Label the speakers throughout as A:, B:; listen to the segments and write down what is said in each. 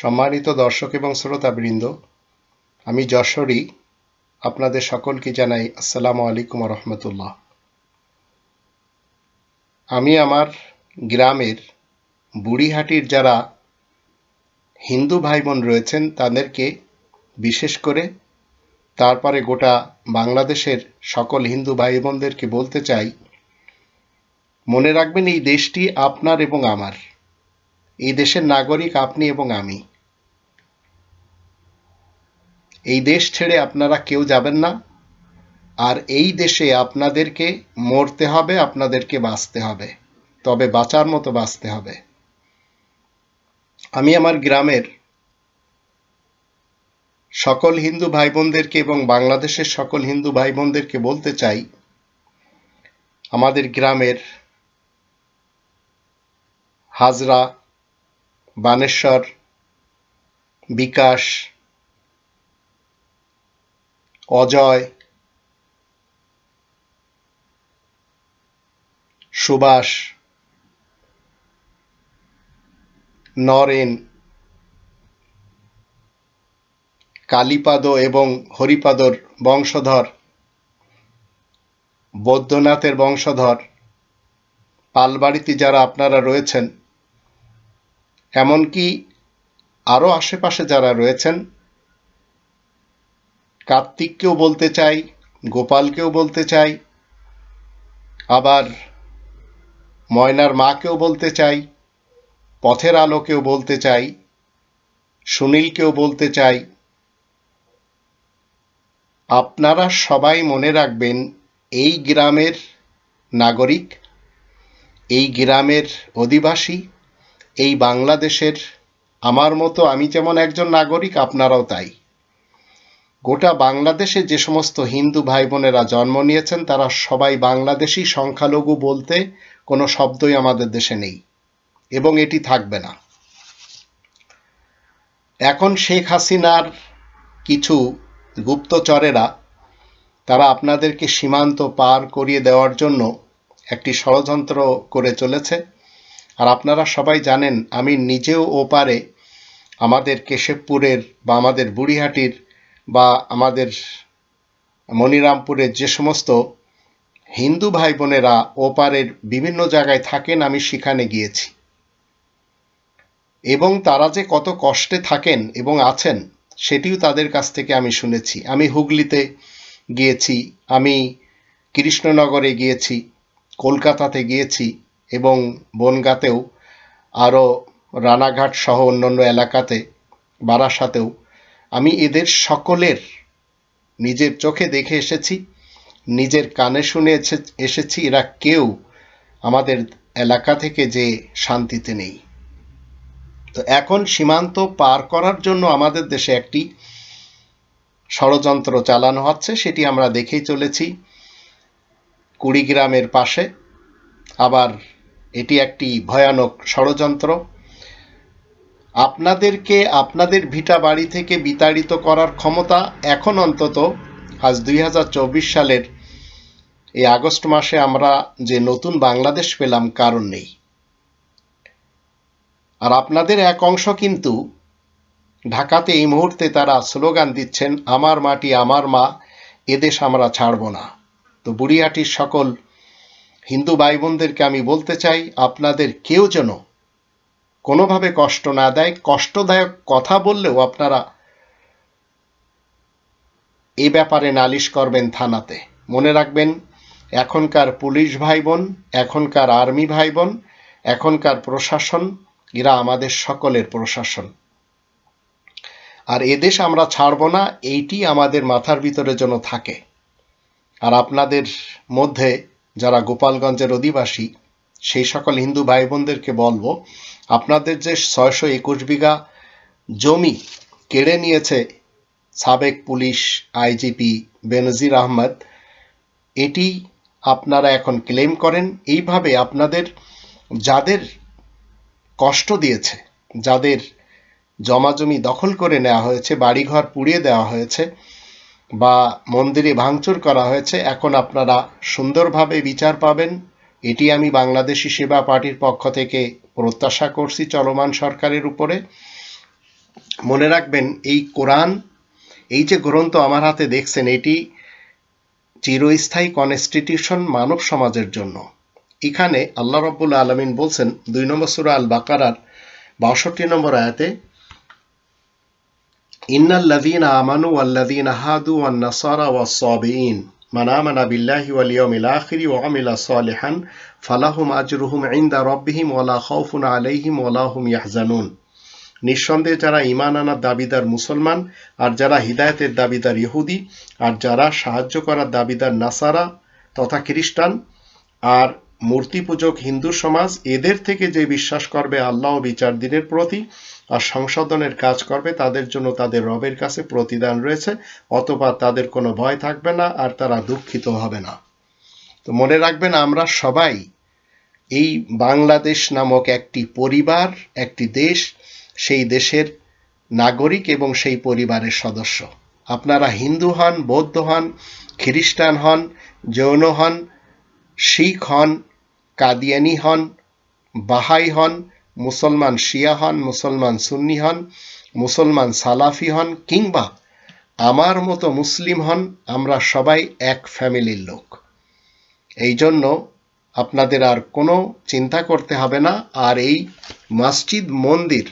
A: সম্মানিত দর্শক এবং শ্রোতাবৃন্দ, আমি যশোরী। আপনাদের সকলকে জানাই আসসালামু আলাইকুম রহমতুল্লাহ। আমি আমার গ্রামের বুড়িহাটির যারা হিন্দু ভাই বোন রয়েছেন, তাদেরকে বিশেষ করে তারপরে গোটা বাংলাদেশের সকল হিন্দু ভাই বোনদেরকে বলতে চাই, মনে রাখবেন এই দেশটি আপনার এবং আমার। এই দেশের নাগরিক আপনি এবং আমি। এই দেশ ছেড়ে আপনারা কেউ যাবেন না। আর এই দেশে আপনাদেরকে মরতে হবে, আপনাদেরকে বাঁচতে হবে। তবে বাঁচার মতো বাঁচতে হবে। আমি আমার গ্রামের সকল হিন্দু ভাই বোনদেরকে এবং বাংলাদেশের সকল হিন্দু ভাই বোনদেরকে বলতে চাই, আমাদের গ্রামের হাজরা, বানেশ্বর, বিকাশ অজয়, সুভাষ, নরেন, কালীপাদ এবং হরিপাদর বংশধর, বৈদ্যনাথের বংশধর, পালবাড়িতে যারা আপনারা রয়েছেন, এমনকি আরও আশেপাশে যারা রয়েছেন কার্তিককেও বলতে চাই, গোপালকেও বলতে চাই, আবার ময়নার মাকেও বলতে চাই, পথের আলোকেও বলতে চাই, সুনীলকেও বলতে চাই। আপনারা সবাই মনে রাখবেন, এই গ্রামের নাগরিক, এই গ্রামের অধিবাসী, এই বাংলাদেশের, আমার মতো আমি যেমন একজন নাগরিক, আপনারাও তাই। গোটা বাংলাদেশে যে সমস্ত হিন্দু ভাই বোনেরা জন্ম নিয়েছেন, তারা সবাই বাংলাদেশি, সংখ্যালঘু বলতে কোনো শব্দই আমাদের দেশে নেই। এবং এটি থাকবে না। এখন শেখ হাসিনার কিছু গুপ্তচরেরা, তারা আপনাদেরকে সীমান্ত পার করিয়ে দেওয়ার জন্য একটি ষড়যন্ত্র করে চলেছে। আর আপনারা সবাই জানেন, আমি নিজেও ওপারে আমাদের কেশবপুরের বা আমাদের বুড়িহাটির বা আমাদের মনিরামপুরের যে সমস্ত হিন্দু ভাই বোনেরা ওপারের বিভিন্ন জায়গায় থাকেন, আমি সেখানে গিয়েছি। এবং তারা যে কত কষ্টে থাকেন এবং আছেন, সেটিও তাদের কাছ থেকে আমি শুনেছি। আমি হুগলিতে গিয়েছি, আমি কৃষ্ণনগরে গিয়েছি, কলকাতাতে গিয়েছি এবং বনগাঁতেও আরও রানাঘাট সহ অন্যান্য এলাকাতে, বারাসাতেও আমি এদের সকলের নিজের চোখে দেখে এসেছি, নিজের কানে শুনে এসেছি। এরা কেউ আমাদের এলাকা থেকে যে শান্তিতে নেই। তো এখন সীমান্ত পার করার জন্য আমাদের দেশে একটি ষড়যন্ত্র চালানো হচ্ছে, সেটি আমরা দেখেই চলেছি। কুড়িগ্রামের পাশে আবার এটি একটি ভয়ানক ষড়যন্ত্র। আপনাদেরকে আপনাদের ভিটা বাড়ি থেকে বিতাড়িত করার ক্ষমতা এখন অন্তত আজ দুই হাজার চব্বিশ সালের এই আগস্ট মাসে আমরা যে নতুন বাংলাদেশ পেলাম, কারণ নেই। আর আপনাদের এক অংশ কিন্তু ঢাকাতে এই মুহূর্তে তারা স্লোগান দিচ্ছেন, আমার মাটি আমার মা এদেশ আমরা ছাড়ব না। তো বুড়িয়াটির সকল হিন্দু ভাই বোনদেরকে আমি বলতে চাই, আপনাদের কেউ যেন কোনোভাবে কষ্ট না দেয়, কষ্টদায়ক কথা বললেও আপনারা এ ব্যাপারে নালিশ করবেন থানাতে। মনে রাখবেন, এখনকার পুলিশ ভাই বোন এখনকার আর্মি ভাই বোন এখনকার প্রশাসন, এরা আমাদের সকলের প্রশাসন। আর এদেশ আমরা ছাড়ব না, এইটি আমাদের মাথার ভিতরে যেন থাকে। আর আপনাদের মধ্যে যারা গোপালগঞ্জের অধিবাসী, সেই সকল হিন্দু ভাই বোনদেরকে বলব আপনাদের যে ছয়শো একুশ বিঘা জমি কেড়ে নিয়েছে সাবেক পুলিশ আইজিপি বেনজির আহমদ, এটি আপনারা এখন ক্লেম করেন। এইভাবে আপনাদের যাদের কষ্ট দিয়েছে, যাদের জমাজমি দখল করে নেওয়া হয়েছে, বাড়িঘর পুড়িয়ে দেওয়া হয়েছে বা মন্দিরে ভাঙচুর করা হয়েছে, এখন আপনারা সুন্দরভাবে বিচার পাবেন। এটি আমি বাংলাদেশি সেবা পার্টির পক্ষ থেকে প্রত্যাশা করছি চলমান সরকারের উপরে। মনে রাখবেন, এই কোরআন, এই যে গ্রন্থ আমার হাতে দেখছেন, এটি চিরস্থায়ী কনস্টিটিউশন মানব সমাজের জন্য। এখানে আল্লাহ রব্বুল আলমিন বলছেন, দুই নম্বর সুরা আল বাকারার বাষট্টি নম্বর আয়াতে ইন্নাল্লাযীনা আমানু ওয়াল্লাযীনা হাদু ওয়ান নাসারা মান আমানা বিল্লাহি ওয়াল ইয়াউমিল আখিরি ওয়া আমিলা সালিহান, ফালাহুম আজরুহুম ইনদা রাব্বিহিম ওয়ালা খাউফুন আলাইহিম ওয়ালা হুম ইয়াহজানুন। নিঃসন্দেহে যারা ঈমান আনার দাবিদার মুসলমান, আর যারা হিদায়াতের দাবিদার ইহুদি, আর যারা সাহায্য করার দাবিদার নাসারা তথা খ্রিস্টান, আর মূর্তি পূজক হিন্দু সমাজ, এদের থেকে যে বিশ্বাস করবে আল্লাহ বিচার দিনের প্রতি আর সংশোধনের কাজ করবে, তাদের জন্য তাদের রবের কাছে প্রতিদান রয়েছে, অথবা তাদের কোনো ভয় থাকবে না আর তারা দুঃখিত হবে না। তো মনে রাখবেন, আমরা সবাই এই বাংলাদেশ নামক একটি পরিবার, একটি দেশ, সেই দেশের নাগরিক এবং সেই পরিবারের সদস্য। আপনারা হিন্দু হন, বৌদ্ধ হন, খ্রিস্টান হন, জৈন হন, শিখ হন, কাদিয়ানি হন, বাহাই হন মুসলমান শিয়া হন, মুসলমান সুন্নি হন, মুসলমান সালাফি হন, কিংবা আমার মতো মুসলিম হন, আমরা সবাই এক ফ্যামিলির লোক। এই জন্য আপনাদের আর কোনো চিন্তা করতে হবে না, আর এই মসজিদ, মন্দির,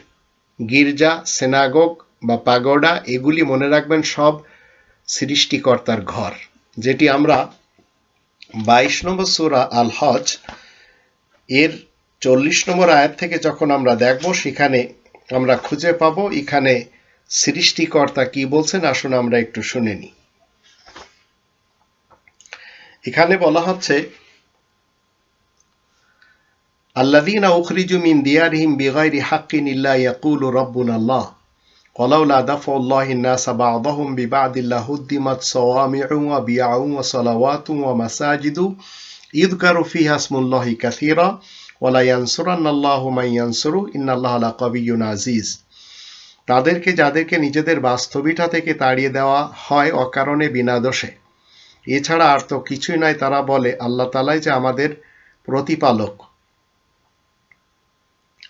A: গির্জা, সেনাগোগ বা পাগোডা, এগুলি মনে রাখবেন সব সৃষ্টিকর্তার ঘর, যেটি আমরা বাইশ নম্বর সুরা আল হজ এর চল্লিশ নম্বর আয়াত থেকে যখন আমরা দেখব সেখানে আমরা খুঁজে পাব এখানে সৃষ্টিকর্তা কি বলছেন আসুন আমরা একটু শুনে নিই এখানে বলা হচ্ছে الذين أخرجوا من ديارهم بغير حق إلا يقول ربنا الله ولولا دفع الله الناس بعضهم ببعض لهدمت صوامع وبيع وصلوات ومساجد يذكر فيها اسم الله كثيرا আজিজ তাদেরকে, যাদেরকে নিজেদের বাস্তবিটা থেকে তাড়িয়ে দেওয়া হয় অকারণে, বিনা দোষে। এছাড়া আর তো কিছুই নয় তারা বলে, আল্লাহ তালাই যে আমাদের প্রতিপালক।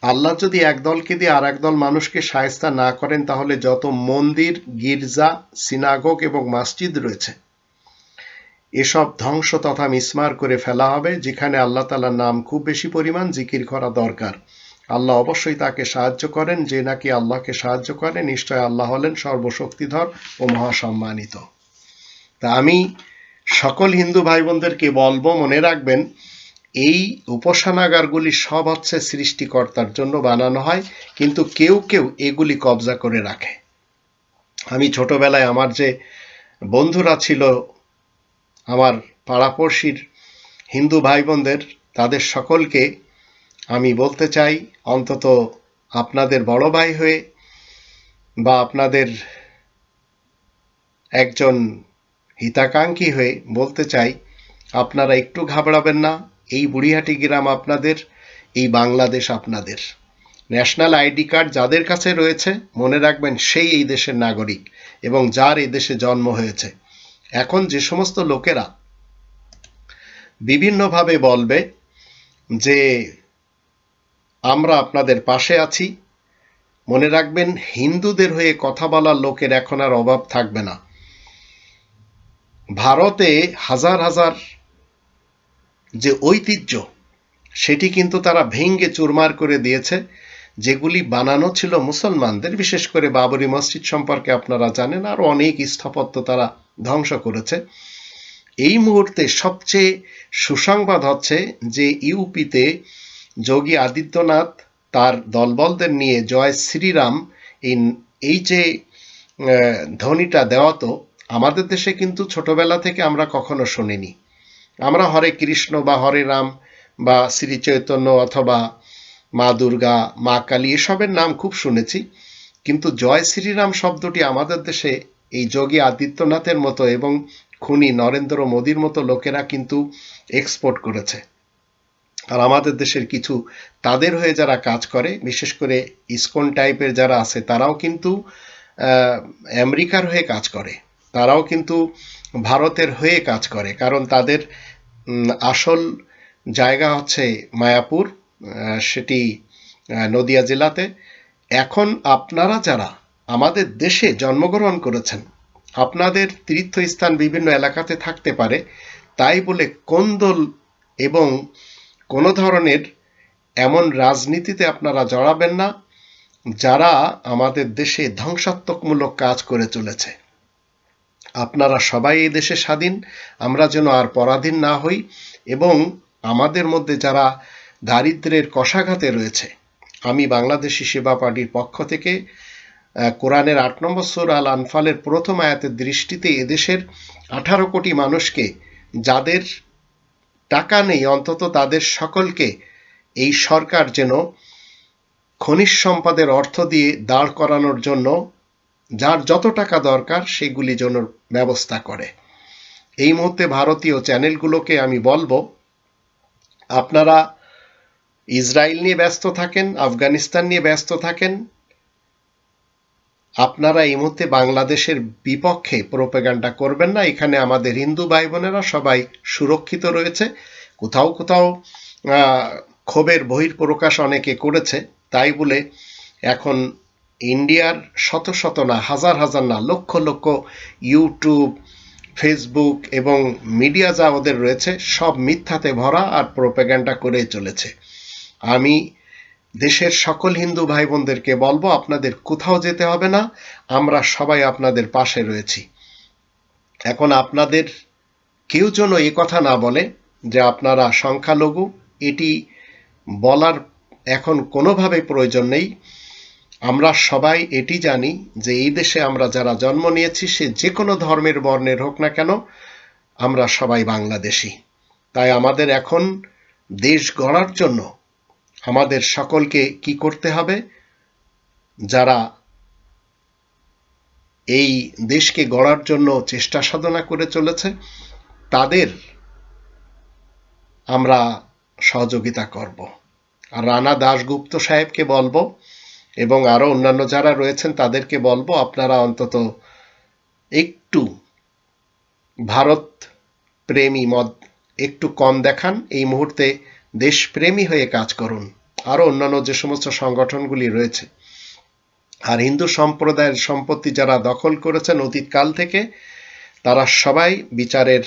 A: আল্লাহ যদি একদলকে দিয়ে আর দল মানুষকে সায়স্তা না করেন, তাহলে যত মন্দির, গির্জা সিনাগক এবং মসজিদ রয়েছে এসব ধ্বংস তথা মিসমার করে ফেলা হবে, যেখানে আল্লাহ তালার নাম খুব বেশি পরিমাণ জিকির করা দরকার। আল্লাহ অবশ্যই তাকে সাহায্য করেন, যে নাকি আল্লাহকে সাহায্য করে, নিশ্চয় আল্লাহ হলেন সর্বশক্তিধর ও মহাসম্মানিত। তা আমি সকল হিন্দু ভাই বোনদেরকে বলব, মনে রাখবেন, এই উপাসনাগারগুলি সব হচ্ছে সৃষ্টিকর্তার জন্য বানানো হয়, কিন্তু কেউ কেউ এগুলি কবজা করে রাখে। আমি ছোটবেলায় আমার যে বন্ধুরা ছিল আমার পাড়াপড়শির হিন্দু ভাই বোনদের তাদের সকলকে আমি বলতে চাই, অন্তত আপনাদের বড় ভাই হয়ে বা আপনাদের একজন হিতাকাঙ্ক্ষী হয়ে বলতে চাই, আপনারা একটু ঘাবড়াবেন না, এই বুড়িহাটি গ্রাম আপনাদের, এই বাংলাদেশ আপনাদের। ন্যাশনাল আইডি কার্ড যাদের কাছে রয়েছে, মনে রাখবেন সেই এই দেশের নাগরিক এবং যার এই দেশে জন্ম হয়েছে। এখন যে সমস্ত লোকেরা বিভিন্নভাবে বলবে যে আমরা আপনাদের পাশে আছি, মনে রাখবেন হিন্দুদের হয়ে কথা বলার লোকের এখন আর অভাব থাকবে না। ভারতে হাজার হাজার যে ঐতিহ্য, সেটি কিন্তু তারা ভেঙ্গে চুরমার করে দিয়েছে। যেগুলি বানানো ছিল মুসলমানদের, বিশেষ করে বাবরি মসজিদ সম্পর্কে আপনারা জানেন, আর অনেক স্থাপত্য তারা ধ্বংস করেছে। এই মুহূর্তে সবচেয়ে সুসংবাদ হচ্ছে যে ইউপিতে যোগী আদিত্যনাথ তার দলবলদের নিয়ে জয় শ্রীরাম এই যে ধ্বনিটা দেওয়া তো, আমাদের দেশে কিন্তু ছোটবেলা থেকে আমরা কখনো শুনিনি। আমরা হরে কৃষ্ণ বা হরে রাম বা শ্রী চৈতন্য অথবা মা দুর্গা, মা কালী এসবের নাম খুব শুনেছি। কিন্তু জয় শ্রীরাম শব্দটি আমাদের দেশে এই যোগী আদিত্যনাথের মতো এবং খুনি নরেন্দ্র মোদীর মতো লোকেরা কিন্তু এক্সপোর্ট করেছে। আর আমাদের দেশের কিছু তাদের হয়ে যারা কাজ করে, বিশেষ করে ইসকন টাইপের যারা আছে, তারাও কিন্তু আমেরিকার হয়ে কাজ করে। তারাও কিন্তু ভারতের হয়ে কাজ করে। কারণ তাদের আসল জায়গা হচ্ছে মায়াপুর। সেটি নদিয়া জেলাতে। এখন আপনারা যারা আমাদের দেশে জন্মগ্রহণ করেছেন, আপনাদের তীর্থস্থান বিভিন্ন এলাকাতে থাকতে পারে, তাই বলে কোন্দল এবং কোনো ধরনের এমন রাজনীতিতে আপনারা জড়াবেন না, যারা আমাদের দেশে ধ্বংসাত্মকমূলক কাজ করে চলেছে। আপনারা সবাই এই দেশে স্বাধীন, আমরা যেন আর পরাধীন না হই এবং আমাদের মধ্যে যারা দারিদ্রের কষাঘাতে রয়েছে। আমি বাংলাদেশি সেবা পার্টির পক্ষ থেকে কোরআনের আট নম্বর সুর আল আনফালের প্রথম আয়াতের দৃষ্টিতে এদেশের আঠারো কোটি মানুষকে, যাদের টাকা নেই, অন্তত তাদের সকলকে এই সরকার যেন খনিজ সম্পদের অর্থ দিয়ে দাঁড় করানোর জন্য, যার যত টাকা দরকার সেগুলি যেন ব্যবস্থা করে। এই মুহূর্তে ভারতীয় চ্যানেলগুলোকে আমি বলব, আপনারা ইসরায়েল নিয়ে ব্যস্ত থাকেন, আফগানিস্তান নিয়ে ব্যস্ত থাকেন। আপনারা এই মুহূর্তে বাংলাদেশের বিপক্ষে প্রোপাগান্ডা করবেন না। এখানে আমাদের হিন্দু ভাই বোনেরা সবাই সুরক্ষিত রয়েছে। কোথাও কোথাও ক্ষোভের বহির্প্রকাশ অনেকে করেছে। তাই বলে এখন ইন্ডিয়ার শত শত না, হাজার হাজার না, লক্ষ লক্ষ ইউটিউব, ফেসবুক এবং মিডিয়া যা ওদের রয়েছে, সব মিথ্যাতে ভরা আর প্রোপাগান্ডা করে চলেছে। আমি দেশের সকল হিন্দু ভাই বোনদেরকে বলব, আপনাদের কোথাও যেতে হবে না, আমরা সবাই আপনাদের পাশে রয়েছি। এখন আপনাদের কেউ যেন এই কথা না বলে যে আপনারা সংখ্যালঘু, এটি বলার এখন কোনোভাবে প্রয়োজন নেই। আমরা সবাই এটি জানি যে এই দেশে আমরা যারা জন্ম নিয়েছি, সে যে কোনো ধর্মের বর্ণের হোক না কেন, আমরা সবাই বাংলাদেশি। তাই আমাদের এখন দেশ গড়ার জন্য আমাদের সকলকে কি করতে হবে? যারা এই দেশকে গড়ার জন্য চেষ্টা সাধনা করে চলেছে, তাদের আমরা সহযোগিতা করব। আর রানা দাশগুপ্ত সাহেবকে বলব, এবং আরও অন্যান্য যারা রয়েছেন, তাদেরকে বলব, আপনারা অন্তত একটু ভারত প্রেমী মদ একটু কম দেখান। এই মুহূর্তে দেশপ্রেমী হয়ে কাজ করুন। আরও অন্যান্য যে সমস্ত সংগঠনগুলি রয়েছে। আর হিন্দু সম্প্রদায়ের সম্পত্তি যারা দখল করেছেন অতীতকাল থেকে, তারা সবাই বিচারের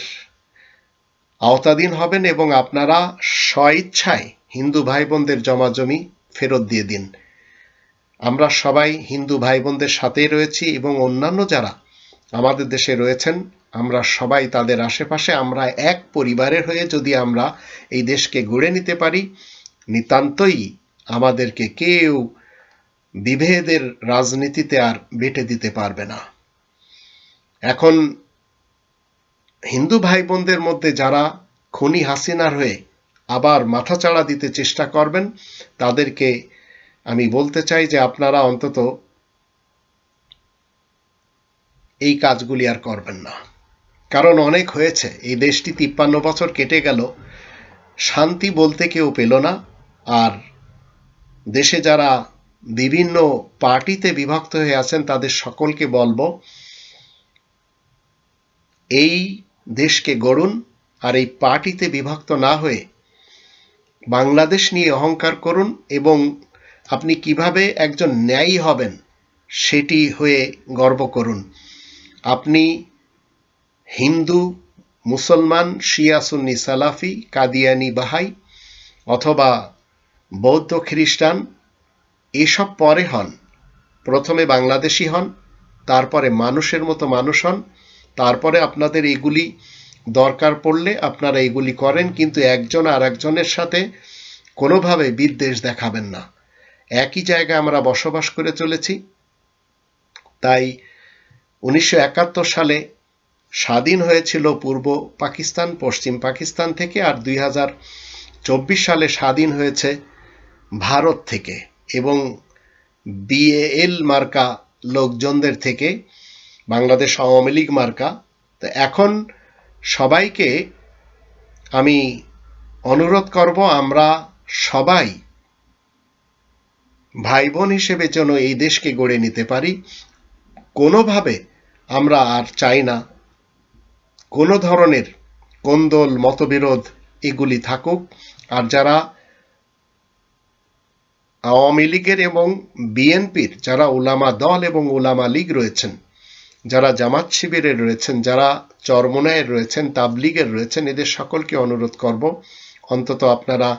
A: আওতাধীন হবেন এবং আপনারা স্বইচ্ছায় হিন্দু ভাই বোনদের জমা জমি ফেরত দিয়ে দিন। আমরা সবাই হিন্দু ভাই বোনদের সাথেই রয়েছি এবং অন্যান্য যারা আমাদের দেশে রয়েছেন, আমরা সবাই তাদের আশেপাশে, আমরা এক পরিবারের হয়ে যদি আমরা এই দেশকে গড়ে নিতে পারি নিতান্তই আমাদেরকে কেউ বিভেদের রাজনীতিতে আর বেটে দিতে পারবে না। এখন হিন্দু ভাই বোনদের মধ্যে যারা খনি হাসিনার হয়ে আবার মাথাচাড়া দিতে চেষ্টা করবেন, তাদেরকে আমি বলতে চাই যে আপনারা অন্তত এই কাজগুলি আর করবেন না। কারণ অনেক হয়েছে, এই দেশটি তিপ্পান্ন বছর কেটে গেল, শান্তি বলতে কেউ পেল না। আর দেশে যারা বিভিন্ন পার্টিতে বিভক্ত হয়ে আছেন, তাদের সকলকে বলব, এই দেশকে গড়ুন আর এই পার্টিতে বিভক্ত না হয়ে বাংলাদেশ নিয়ে অহংকার করুন এবং আপনি কীভাবে একজন ন্যায়ী হবেন সেটি হয়ে গর্ব করুন। আপনি হিন্দু, মুসলমান, শিয়া, সুন্নি, সালাফি, কাদিয়ানি, বাহাই অথবা বৌদ্ধ খ্রিস্টান এসব পরে হন। প্রথমে বাংলাদেশি হন, তারপরে মানুষের মতো মানুষ হন, তারপরে আপনাদের এগুলি দরকার পড়লে আপনারা এগুলি করেন, কিন্তু একজন আর একজনের সাথে কোনোভাবে বিদ্বেষ দেখাবেন না। একই জায়গায় আমরা বসবাস করে চলেছি। তাই উনিশশো একাত্তর সালে স্বাধীন হয়েছিল পূর্ব পাকিস্তান, পশ্চিম পাকিস্তান থেকে, আর দুই হাজার চব্বিশ সালে স্বাধীন হয়েছে ভারত থেকে এবং বিএএল মার্কা লোকজনদের থেকে, বাংলাদেশ আওয়ামী লীগ মার্কা। তো এখন সবাইকে আমি অনুরোধ করব, আমরা সবাই ভাই বোন হিসেবে যেন এই দেশকে গড়ে নিতে পারি। কোনোভাবে আমরা আর চাই না। কোনো ধরনের কোন্দল, মতবিরোধ এগুলি থাকুক। আর যারা আওয়ামী লীগের এবং বিএনপির যারা ওলামা দল এবং ওলামা লীগ রয়েছেন, যারা জামাত শিবিরের রয়েছেন, যারা চরমনায়ের রয়েছেন, তাবলিগের রয়েছেন, এদের সকলকে অনুরোধ করব, অন্তত আপনারা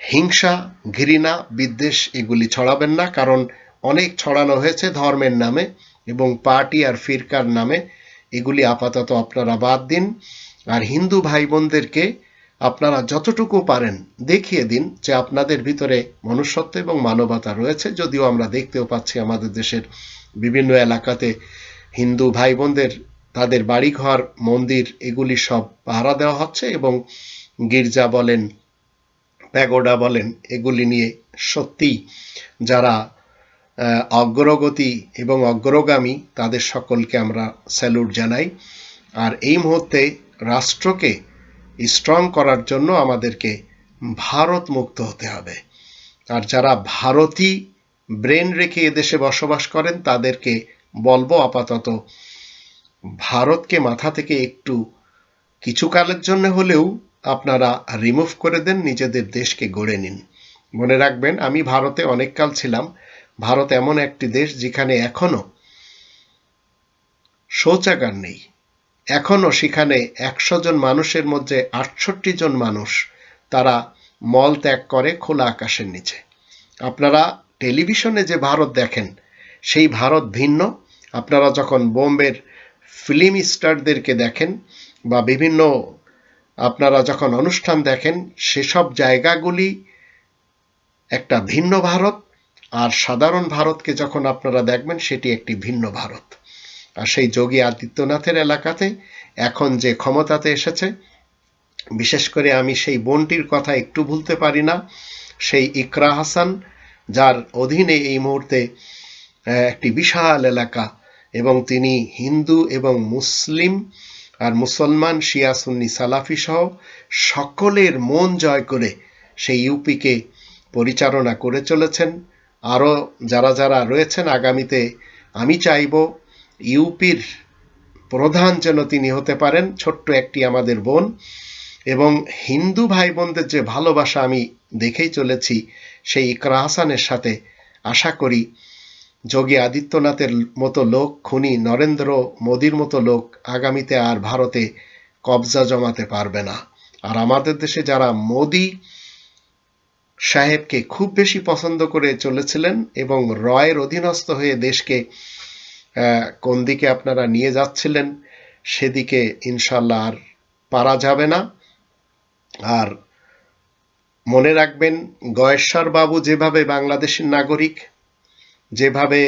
A: হিংসা, ঘৃণা, বিদ্বেষ এগুলি ছড়াবেন না, কারণ অনেক ছড়ানো হয়েছে ধর্মের নামে এবং পার্টি আর ফিরকার নামে। এগুলি আপাতত আপনারা বাদ দিন। আর হিন্দু ভাই বোনদেরকে আপনারা যতটুকু পারেন দেখিয়ে দিন যে আপনাদের ভিতরে মনুষ্যত্ব এবং মানবতা রয়েছে, যদিও আমরা দেখতেও পাচ্ছি আমাদের দেশের বিভিন্ন এলাকাতে হিন্দু ভাই বোনদের তাদের বাড়িঘর, মন্দির, এগুলি সব পাহারা দেওয়া হচ্ছে এবং গির্জা বলেন, প্যাগোডা বলেন, এগুলি নিয়ে সত্যিই যারা অগ্রগতি এবং অগ্রগামী, তাদের সকলকে আমরা স্যালুট জানাই। আর এই মুহূর্তে রাষ্ট্রকে স্ট্রং করার জন্য আমাদেরকে ভারত মুক্ত হতে হবে। আর যারা ভারতী ব্রেন রেখে এদেশে বসবাস করেন, তাদেরকে বলব আপাতত ভারতকে মাথা থেকে একটু কিছু কালের জন্য হলেও আপনারা রিমুভ করে দেন, নিজেদের দেশকে গড়ে নিন। মনে রাখবেন, আমি ভারতে অনেক কাল ছিলাম। ভারত এমন একটি দেশ যেখানে এখনও শৌচাগার নেই। এখনও সেখানে একশো জন মানুষের মধ্যে আটষট্টি জন মানুষ তারা মল ত্যাগ করে খোলা আকাশের নিচে। আপনারা টেলিভিশনে যে ভারত দেখেন, সেই ভারত ভিন্ন। আপনারা যখন বোম্বের ফিল্ম স্টারদেরকে দেখেন বা বিভিন্ন আপনারা যখন অনুষ্ঠান দেখেন, সেসব জায়গাগুলি একটা ভিন্ন ভারত, আর সাধারণ ভারতকে যখন আপনারা দেখবেন, সেটি একটি ভিন্ন ভারত। আর সেই যোগী আদিত্যনাথের এলাকাতে এখন যে ক্ষমতাতে এসেছে, বিশেষ করে আমি সেই বোনটির কথা একটু ভুলতে পারি না, সেই ইকরা হাসান, যার অধীনে এই মুহূর্তে একটি বিশাল এলাকা এবং তিনি হিন্দু এবং মুসলিম আর মুসলমান শিয়া সুন্নি সালাফি সহ সকলের মন জয় করে সেই ইউপিকে পরিচালনা করে চলেছেন। আরও যারা যারা রয়েছেন, আগামীতে আমি চাইব ইউপির প্রধান যেন তিনি হতে পারেন, ছোট্ট একটি আমাদের বোন, এবং হিন্দু ভাই বোনদের যে ভালোবাসা আমি দেখেই চলেছি, সেই ইকরা হাসানের সাথে আশা করি যোগী আদিত্যনাথের মতো লোক, খুনি নরেন্দ্র মোদির মতো লোক আগামীতে আর ভারতে কবজা জমাতে পারবে না। আর আমাদের দেশে যারা মোদি সাহেবকে খুব বেশি পছন্দ করে চলেছিলেন এবং রয়ের অধীনস্থ হয়ে দেশকে কোন দিকে আপনারা নিয়ে যাচ্ছিলেন, সেদিকে ইনশাল্লাহ আর পারা যাবে না। আর মনে রাখবেন, গয়েশ্বর বাবু যেভাবে বাংলাদেশের নাগরিক, যেভাবে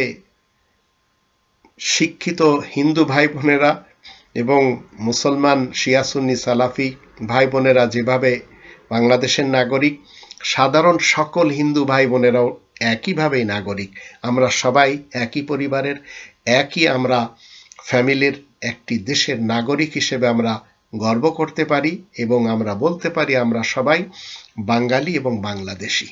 A: শিক্ষিত হিন্দু ভাই বোনেরা এবং মুসলমান শিয়া সুন্নি সালাফি ভাই বোনেরা যেভাবে বাংলাদেশের নাগরিক, সাধারণ সকল হিন্দু ভাই বোনেরাও একইভাবেই নাগরিক। আমরা সবাই একই পরিবারের একই আমরা ফ্যামিলির একটি দেশের নাগরিক হিসেবে আমরা গর্ব করতে পারি এবং আমরা বলতে পারি আমরা সবাই বাঙালি এবং বাংলাদেশি।